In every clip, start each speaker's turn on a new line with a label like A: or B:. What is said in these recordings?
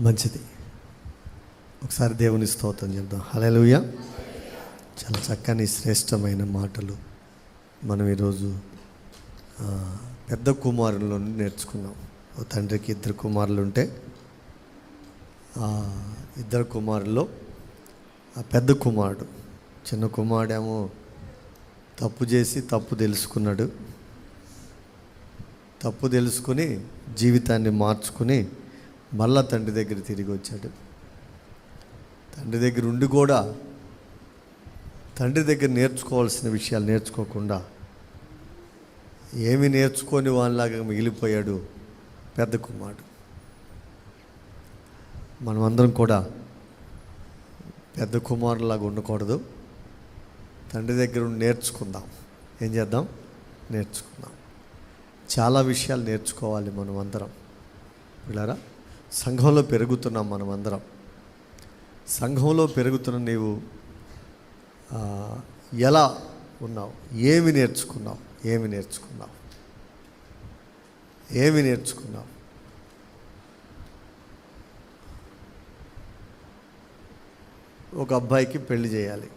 A: మంచిది. ఒకసారి దేవుని స్తోత్రం చెప్దాం. హలలుయ చాలా చక్కని శ్రేష్టమైన మాటలు మనం ఈరోజు పెద్ద కుమారుల నుండి నేర్చుకున్నాం. ఓ తండ్రికి ఇద్దరు కుమారులు ఉంటే ఆ ఇద్దరు కుమారుల్లో ఆ పెద్ద కుమారుడు చిన్న కుమారుడేమో తప్పు చేసి తప్పు తెలుసుకున్నాడు. తప్పు తెలుసుకుని జీవితాన్ని మార్చుకుని మళ్ళా తండ్రి దగ్గర తిరిగి వచ్చాడు. తండ్రి దగ్గర ఉండి కూడా తండ్రి దగ్గర నేర్చుకోవాల్సిన విషయాలు నేర్చుకోకుండా ఏమి నేర్చుకొని వాళ్ళలాగా మిగిలిపోయాడు పెద్ద కుమారుడు. మనమందరం కూడా పెద్ద కుమారులాగా ఉండకూడదు. తండ్రి దగ్గర ఉండి నేర్చుకుందాం. ఏం చేద్దాం? నేర్చుకుందాం. చాలా విషయాలు నేర్చుకోవాలి మనం అందరం పిల్లరా? సంఘంలో పెరుగుతున్నాం మనం అందరం సంఘంలో పెరుగుతున్న నీవు ఎలా ఉన్నావు? ఏమి నేర్చుకున్నావు? ఏమి నేర్చుకున్నావు? ఏమి నేర్చుకున్నావు? ఒక అబ్బాయికి పెళ్ళి చేయాలి.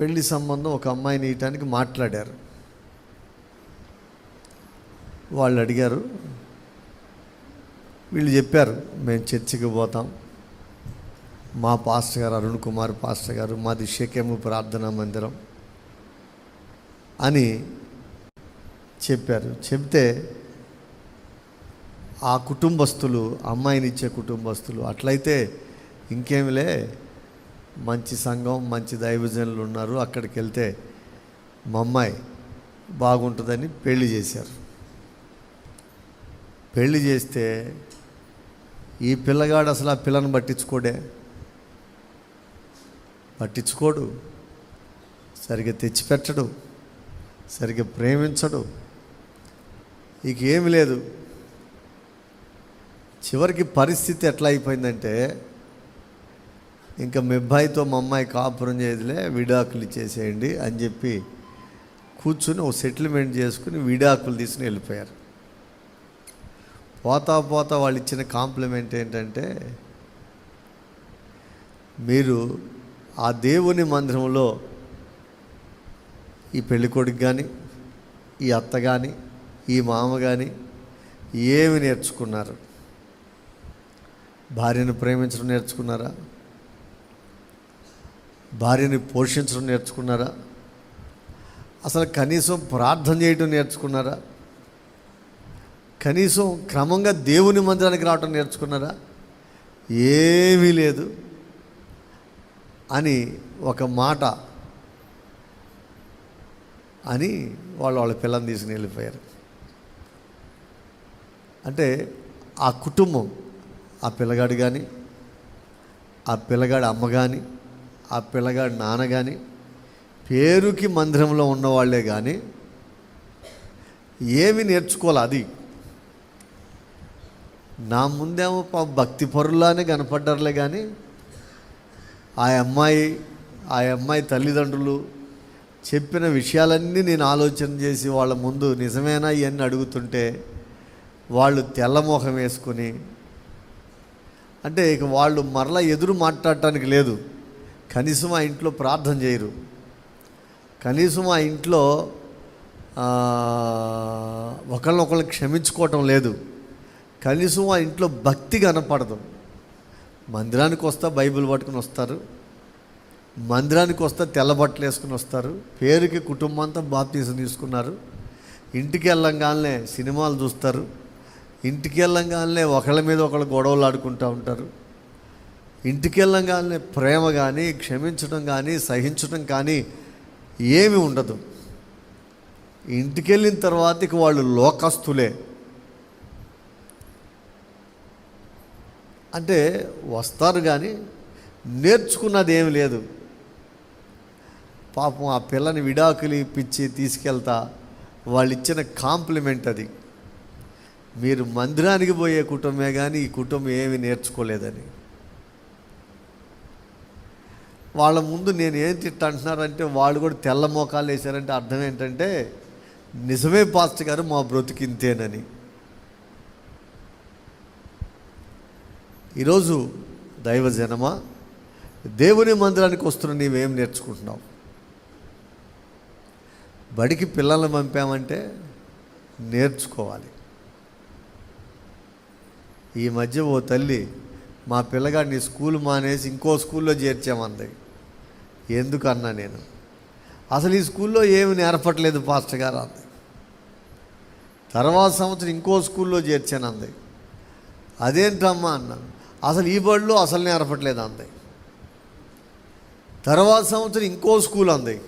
A: పెళ్ళి సంబంధం ఒక అమ్మాయిని ఇయటానికి మాట్లాడారు. వాళ్ళు అడిగారు వీళ్ళు చెప్పారు మేము చర్చికి పోతాం. మా పాస్టర్ గారు అరుణ్ కుమార్ పాస్టర్ గారు మాది షేకేము ప్రార్థనా మందిరం అని చెప్పారు. చెప్తే ఆ కుటుంబస్తులు అమ్మాయిని ఇచ్చే కుటుంబస్తులు అట్లయితే ఇంకేమిలే మంచి సంఘం మంచి దైవజనులు ఉన్నారు అక్కడికి వెళ్తే మా అమ్మాయి బాగుంటుందని పెళ్ళి చేశారు. పెళ్ళి చేస్తే ఈ పిల్లగాడు అసలు ఆ పిల్లను పట్టించుకోడే. పట్టించుకోడు. సరిగ్గా తెచ్చిపెట్టడు. సరిగ్గా ప్రేమించడు. ఇక ఏమి లేదు. చివరికి పరిస్థితి ఎట్లా అయిపోయిందంటే ఇంకా మీ అబ్బాయితో మా అమ్మాయి కాపురం చేయదులే విడాకులు ఇచ్చేసేయండి అని చెప్పి కూర్చుని ఒక సెటిల్మెంట్ చేసుకుని విడాకులు తీసుకుని వెళ్ళిపోయారు. పోతా పోతా వాళ్ళు ఇచ్చిన కాంప్లిమెంట్ ఏంటంటే మీరు ఆ దేవుని మందిరంలో ఈ పెళ్ళికొడుకు కానీ ఈ అత్త కానీ ఈ మామ కానీ ఏమి నేర్చుకున్నారు? భార్యను ప్రేమించడం నేర్చుకున్నారా? భార్యని పోషించడం నేర్చుకున్నారా? అసలు కనీసం ప్రార్థన చేయటం నేర్చుకున్నారా? కనీసం క్రమంగా దేవుని మందిరానికి రావటం నేర్చుకున్నారా? ఏమీ లేదు అని ఒక మాట అని వాళ్ళు వాళ్ళ పిల్లని తీసుకుని వెళ్ళిపోయారు. అంటే ఆ కుటుంబం ఆ పిల్లగాడు కానీ ఆ పిల్లగాడి అమ్మ కానీ ఆ పిల్లగాడి నాన్న కానీ పేరుకి మందిరంలో ఉన్నవాళ్ళే కానీ ఏమి నేర్చుకోవాలి అది? నా ముందేమో పా భక్తి పరులానే కనపడ్డారులే కానీ ఆ అమ్మాయి ఆ అమ్మాయి తల్లిదండ్రులు చెప్పిన విషయాలన్నీ నేను ఆలోచన చేసి వాళ్ళ ముందు నిజమేనా ఇవన్నీ అడుగుతుంటే వాళ్ళు తెల్లమోహం వేసుకుని అంటే ఇక వాళ్ళు మరలా ఎదురు మాట్లాడటానికి లేదు. కనీసం ఆ ఇంట్లో ప్రార్థన చేయరు. కనీసం ఆ ఇంట్లో ఒకళ్ళనొకళ్ళు క్షమించుకోవటం లేదు. కనీసం ఆ ఇంట్లో భక్తి కనపడదు. మందిరానికి వస్తా బైబిల్ పట్టుకుని వస్తారు. మందిరానికి వస్తా తెల్ల బట్టలు వేసుకుని వస్తారు. పేరుకి కుటుంబం అంతా బాప్తీసం తీసుకున్నారు. ఇంటికి వెళ్ళంగానే సినిమాలు చూస్తారు. ఇంటికి వెళ్ళంగానే ఒకళ్ళ మీద ఒకళ్ళు గొడవలు ఆడుకుంటూ ఉంటారు. ఇంటికి వెళ్ళంగానే ప్రేమ కానీ క్షమించడం కానీ సహించడం కానీ ఏమి ఉండదు. ఇంటికి వెళ్ళిన తర్వాత ఇక వాళ్ళు లోకస్తులే. అంటే వస్తారు కానీ నేర్చుకున్నది ఏమి లేదు. పాపం ఆ పిల్లని విడాకులు ఇప్పించి తీసుకెళ్తా వాళ్ళు ఇచ్చిన కాంప్లిమెంట్ అది. మీరు మందిరానికి పోయే కుటుంబమే కానీ ఈ కుటుంబం ఏమి నేర్చుకోలేదని. వాళ్ళ ముందు నేను ఏం తిట్టంటున్నారంటే వాళ్ళు కూడా తెల్ల మోకాలు వేశారంటే అర్థం ఏంటంటే నిజమే పాస్టర్ గారు మా బ్రతికింతేనని. ఈరోజు దైవజనమా? దేవుని మందిరానికి వస్తున్న నీవేం నేర్చుకుంటున్నావు? బడికి పిల్లల్ని పంపామంటే నేర్చుకోవాలి. ఈ మధ్య ఓ తల్లి మా పిల్లగాడిని స్కూల్ మానేసి ఇంకో స్కూల్లో చేర్చామంది. ఎందుకన్నా నేను? అసలు ఈ స్కూల్లో ఏమి నేర్పట్లేదు పాస్టర్ గారు అంది. తర్వాత సంవత్సరం ఇంకో స్కూల్లో చేర్చాను అంది అదేంటమ్మా అన్నాను? అసలు ఈ బడిలో అసలు నేర్పట్లేదు అంది. తర్వాత సంవత్సరం ఇంకో స్కూల్ అంది.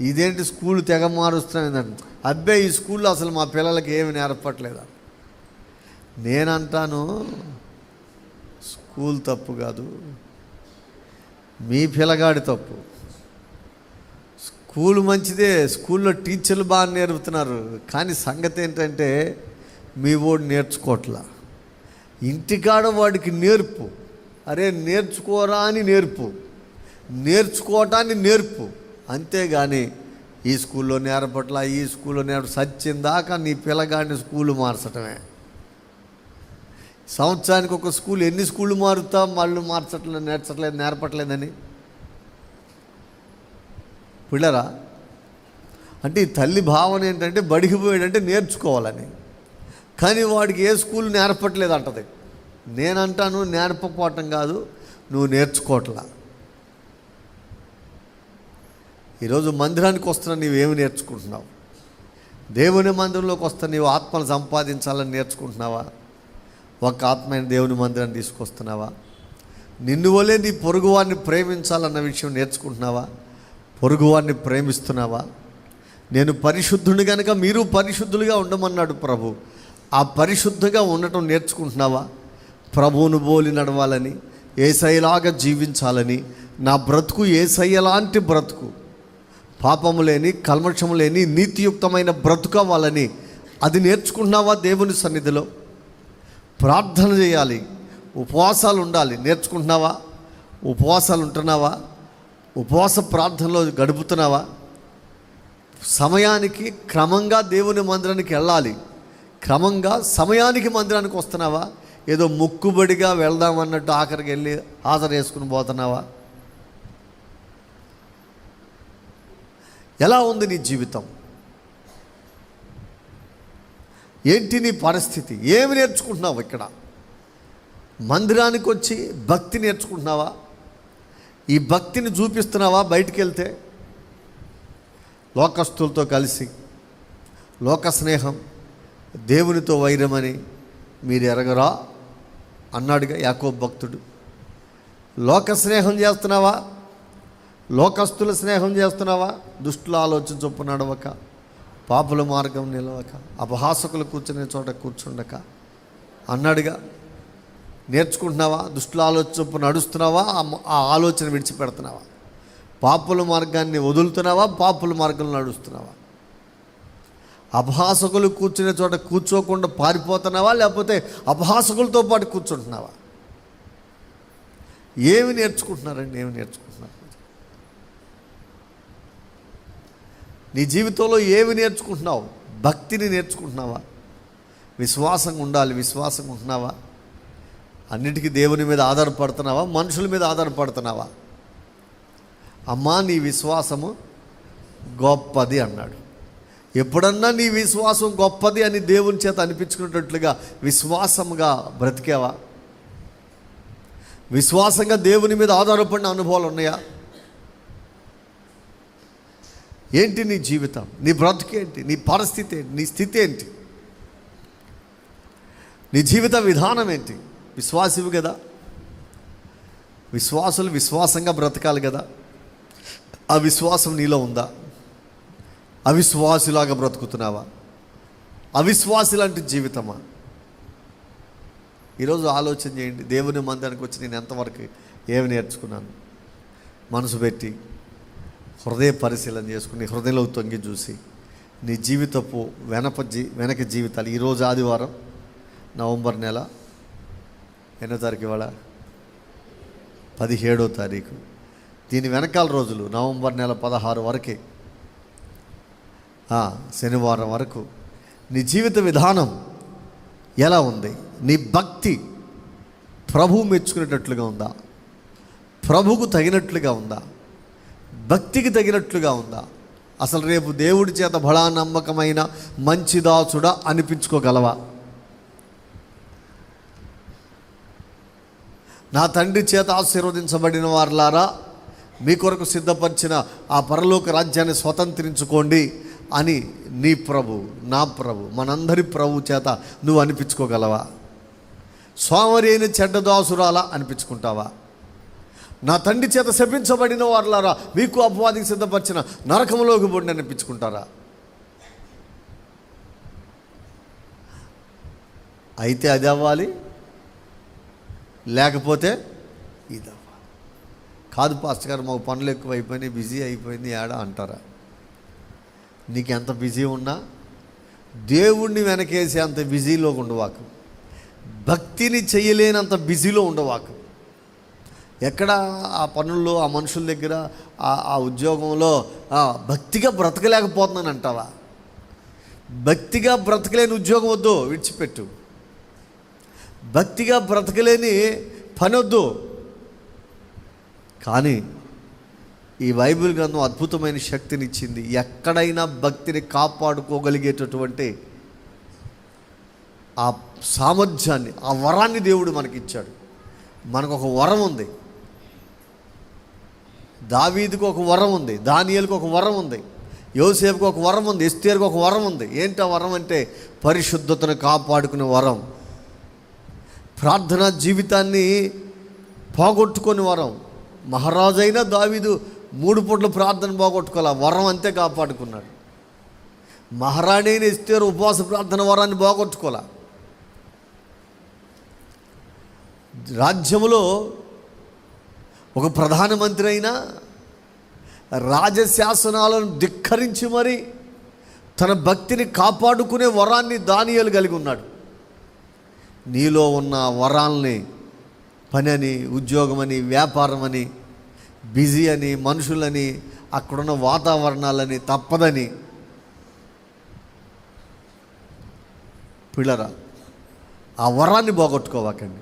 A: ఇదేంటి స్కూల్ తెగ మారుస్తున్నాయి అబ్బాయి ఈ స్కూల్లో అసలు మా పిల్లలకి ఏమి నేర్పట్లేదు నేనంటాను స్కూల్ తప్పు కాదు. మీ పిల్లగాడి తప్పు. స్కూల్ మంచిదే స్కూల్లో టీచర్లు బాగా నేర్పుతున్నారు. కానీ సంగతి ఏంటంటే మీ ఓడి నేర్చుకోవట్లా ఇంటికాడ వాడికి నేర్పు. అరే నేర్చుకోరా అని నేర్పు. నేర్చుకోవటాన్ని నేర్పు. అంతేగాని ఈ స్కూల్లో నేర్పట్ల ఈ స్కూల్లో నేర్ప సచ్చిందాక నీ పిల్లగాడిని స్కూలు మార్చటమే. సంవత్సరానికి ఒక స్కూల్ ఎన్ని స్కూళ్ళు మారుతాం మళ్ళీ మార్చట్లేదు నేర్చట్లేదు నేర్పట్లేదని పిల్లరా అంటే ఈ తల్లి భావన ఏంటంటే బడికి పోయాడంటే నేర్చుకోవాలని. కానీ వాడికి ఏ స్కూల్ నేర్పట్లేదు అంటది నేనంటాను నేర్పకపోవటం కాదు నువ్వు నేర్చుకోవట్లా. ఈరోజు మందిరానికి వస్తున్నా నీవేమి నేర్చుకుంటున్నావు? దేవుని మందిరంలోకి వస్తా నీవు ఆత్మను సంపాదించాలని నేర్చుకుంటున్నావా? ఒక ఆత్మైన దేవుని మందిరాన్ని తీసుకొస్తున్నావా? నిన్ను వలే నీ పొరుగువారిని ప్రేమించాలన్న విషయం నేర్చుకుంటున్నావా? పొరుగువారిని ప్రేమిస్తున్నావా? నేను పరిశుద్ధుని కనుక మీరు పరిశుద్ధులుగా ఉండమన్నాడు ప్రభు. ఆ పరిశుద్ధంగా ఉండటం నేర్చుకుంటున్నావా? ప్రభువును బోలి నడవాలని ఏసైలాగా జీవించాలని నా బ్రతుకు ఏసయ్యలాంటి బ్రతుకు. పాపము లేని కల్మషం లేని నీతియుక్తమైన బ్రతుకు అవ్వాలని అది నేర్చుకుంటున్నావా దేవుని సన్నిధిలో? ప్రార్థన చేయాలి. ఉపవాసాలు ఉండాలి. నేర్చుకుంటున్నావా? ఉపవాసాలు ఉంటున్నావా? ఉపవాస ప్రార్థనలో గడుపుతున్నావా? సమయానికి క్రమంగా దేవుని మందిరానికి వెళ్ళాలి. క్రమంగా సమయానికి మందిరానికి వస్తున్నావా? ఏదో మొక్కుబడిగా వెళ్దామన్నట్టు ఆఖరికి వెళ్ళి హాజరు వేసుకుని పోతున్నావా? ఎలా ఉంది నీ జీవితం? ఏంటి నీ పరిస్థితి? ఏమి నేర్చుకుంటున్నావు ఇక్కడ? మందిరానికి వచ్చి భక్తి నేర్చుకుంటున్నావా? ఈ భక్తిని చూపిస్తున్నావా బయటికి వెళ్తే లోకస్తులతో కలిసి లోక స్నేహం దేవునితో వైరమని మీరు ఎరగరా? అన్నాడుగా యాకో భక్తుడు. లోక స్నేహం చేస్తున్నావా? లోకస్తుల స్నేహం చేస్తున్నావా? దుష్టుల ఆలోచన చొప్పు నడవక. పాపుల మార్గం నిలవక. అపహాసకులు కూర్చునే చోట కూర్చుండక. అన్నాడుగా నేర్చుకుంటున్నావా? దుష్టుల ఆలోచన చొప్పు నడుస్తున్నావా? ఆ- ఆ ఆలోచన విడిచిపెడుతున్నావా? పాపుల మార్గాన్ని వదులుతున్నావా? పాపుల మార్గంలో నడుస్తున్నావా? అపహాసకులు కూర్చునే చోట కూర్చోకుండా పారిపోతున్నావా? లేకపోతే అపహాసకులతో పాటు కూర్చుంటున్నావా? ఏమి నేర్చుకుంటున్నారండి? ఏమి నేర్చుకుంటున్నారు? నీ జీవితంలో ఏమి నేర్చుకుంటున్నావు? భక్తిని నేర్చుకుంటున్నావా? విశ్వాసంగా ఉండాలి విశ్వాసంగా ఉంటున్నావా? అన్నిటికీ దేవుని మీద ఆధారపడుతున్నావా? మనుషుల మీద ఆధారపడుతున్నావా? అమ్మా నీ విశ్వాసము గొప్పది అన్నాడు. ఎప్పుడన్నా నీ విశ్వాసం గొప్పది అని దేవుని చేత అనిపించుకునేటట్లుగా విశ్వాసంగా బ్రతికేవా? విశ్వాసంగా దేవుని మీద ఆధారపడిన అనుభవాలు ఉన్నాయా? ఏంటి నీ జీవితం? నీ బ్రతుకేంటి నీ పరిస్థితి ఏంటి? నీ స్థితి ఏంటి? నీ జీవిత విధానం ఏంటి? విశ్వాసివి కదా. విశ్వాసులు విశ్వాసంగా బ్రతకాలి కదా. ఆ విశ్వాసం నీలో ఉందా? అవిశ్వాసిలాగా బ్రతుకుతున్నావా? అవిశ్వాసి లాంటి జీవితమా? ఈరోజు ఆలోచన చేయండి. దేవుని మందిరానికి వచ్చి నేను ఎంతవరకు ఏమి నేర్చుకున్నాను? మనసు పెట్టి హృదయ పరిశీలన చేసుకుని హృదయంలో తొంగి చూసి నీ జీవితపు వెనప జీ వెనక జీవితాలు ఈరోజు ఆదివారం నవంబర్ నెల ఎన్నో తారీఖు ఇవాళ? పదిహేడో తారీఖు. దీని వెనకాల రోజులు నవంబర్ నెల పదహారు వరకే. శనివారం వరకు నీ జీవిత విధానం ఎలా ఉంది? నీ భక్తి ప్రభు మెచ్చుకునేటట్లుగా ఉందా? ప్రభుకు తగినట్లుగా ఉందా? భక్తికి తగినట్లుగా ఉందా? అసలు రేపు దేవుడి చేత బడా నమ్మకమైన మంచి దాసుడా అనిపించుకోగలవా? నా తండ్రి చేత ఆశీర్వదించబడిన వారులారా మీ కొరకు సిద్ధపరిచిన ఆ పరలోక రాజ్యాన్ని స్వతంత్రించుకోండి. అని నీ ప్రభు నా ప్రభు మనందరి ప్రభు చేత నువ్వు అనిపించుకోగలవా? స్వామరి అయిన చెడ్డదాసురాలా అనిపించుకుంటావా? నా తండ్రి చేత శపించబడిన వారులారా మీకు అపవాదికి సిద్ధపరిచిన నరకంలోకి పొండి అనిపించుకుంటారా? అయితే అది అవ్వాలి లేకపోతే ఇది అవ్వాలి. కాదు పాస్టర్ గారు మాకు పనులు ఎక్కువ అయిపోయినాయి బిజీ అయిపోయింది ఏడా అంటారా? నీకు ఎంత బిజీ ఉన్నా దేవుణ్ణి వెనకేసి అంత బిజీలో ఉండవాకు. భక్తిని చేయలేనంత బిజీలో ఉండవాకు. ఎక్కడ ఆ పనుల్లో ఆ మనుషుల దగ్గర ఆ ఉద్యోగంలో భక్తిగా బ్రతకలేకపోతున్నాను అంటావా? భక్తిగా బ్రతకలేని ఉద్యోగం వద్దు విడిచిపెట్టు. భక్తిగా బ్రతకలేని పని వద్దు. కానీ ఈ బైబిల్ గ్రంథం అద్భుతమైన శక్తిని ఇచ్చింది ఎక్కడైనా భక్తిని కాపాడుకోగలిగేటటువంటి ఆ సామర్థ్యాన్ని ఆ వరాన్ని దేవుడు మనకిచ్చాడు. మనకు ఒక వరం ఉంది. దావీదుకు ఒక వరం ఉంది. దానియలకు ఒక వరం ఉంది. యోసేపుకి ఒక వరం ఉంది. ఎస్తేరుకు ఒక వరం ఉంది. ఏంటి ఆ వరం అంటే? పరిశుద్ధతను కాపాడుకునే వరం. ప్రార్థనా జీవితాన్ని పోగొట్టుకుని వరం. మహారాజైన దావీదు మూడు పూట్ల ప్రార్థన పోగొట్టుకోవాలి? వరం అంతే కాపాడుకున్నాడు. మహారాణి అయిన ఉపవాస ప్రార్థన వరాన్ని పోగొట్టుకోలే రాజ్యములో ఒక ప్రధానమంత్రి అయినా రాజశాసనాలను ధిక్కరించి మరి తన భక్తిని కాపాడుకునే వరాన్ని దానియాలు కలిగి ఉన్నాడు. నీలో ఉన్న వరాల్ని పని అని ఉద్యోగమని వ్యాపారమని బిజీ అని మనుషులని అక్కడున్న వాతావరణాలని తప్పదని. పిల్లరా ఆ వరాన్ని పోగొట్టుకోవాకండి.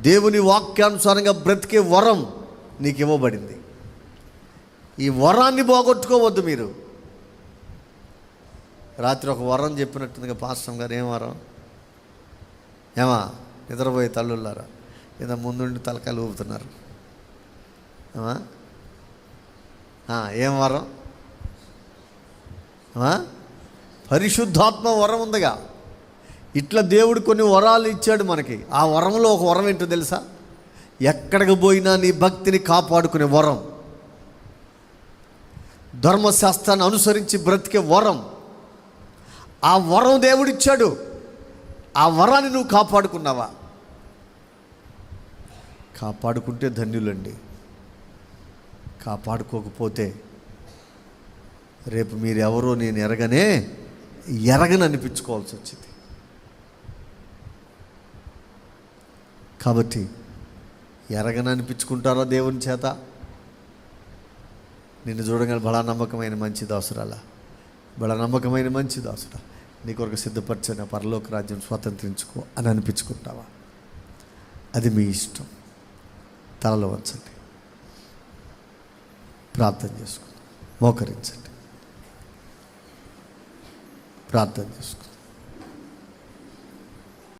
A: దేవుని వాక్యానుసారంగా బ్రతికే వరం నీకు ఇవ్వబడింది. ఈ వరాన్ని పోగొట్టుకోవద్దు మీరు. రాత్రి ఒక వరం చెప్పినట్టుందిగా పాస్టమ్ గారు ఏం వరం? ఏమా నిద్రపోయే తల్లుల్లారా ఏదో ముందుండి తలకాయలు ఊపుతున్నారు. ఏం వరం? పరిశుద్ధాత్మ వరం ఉందిగా. ఇట్లా దేవుడు కొన్ని వరాలు ఇచ్చాడు మనకి. ఆ వరంలో ఒక వరం ఏంటో తెలుసా? ఎక్కడికి పోయినా నీ భక్తిని కాపాడుకునే వరం. ధర్మశాస్త్రాన్ని అనుసరించి బ్రతికే వరం. ఆ వరం దేవుడిచ్చాడు ఆ వరాన్ని నువ్వు కాపాడుకున్నావా? కాపాడుకుంటే ధన్యులండి. కాపాడుకోకపోతే రేపు మీరెవరో నేను ఎరగనే ఎరగని అనిపించుకోవాల్సి వచ్చింది. కాబట్టి ఎరగని అనిపించుకుంటారా దేవుని చేత? నిన్ను చూడగానే బడా నమ్మకమైన మంచి దాసురాలా బడా నమ్మకమైన మంచి దాసురా నీ కొరకు సిద్ధపరిచిన పరలోక రాజ్యం స్వాతంత్రించుకో అని అనిపించుకుంటావా? అది మీ ఇష్టం. తలలో వంచండి. ప్రార్థన చేసుకుందాం. మోకరించండి. ప్రార్థన చేసుకుందాం.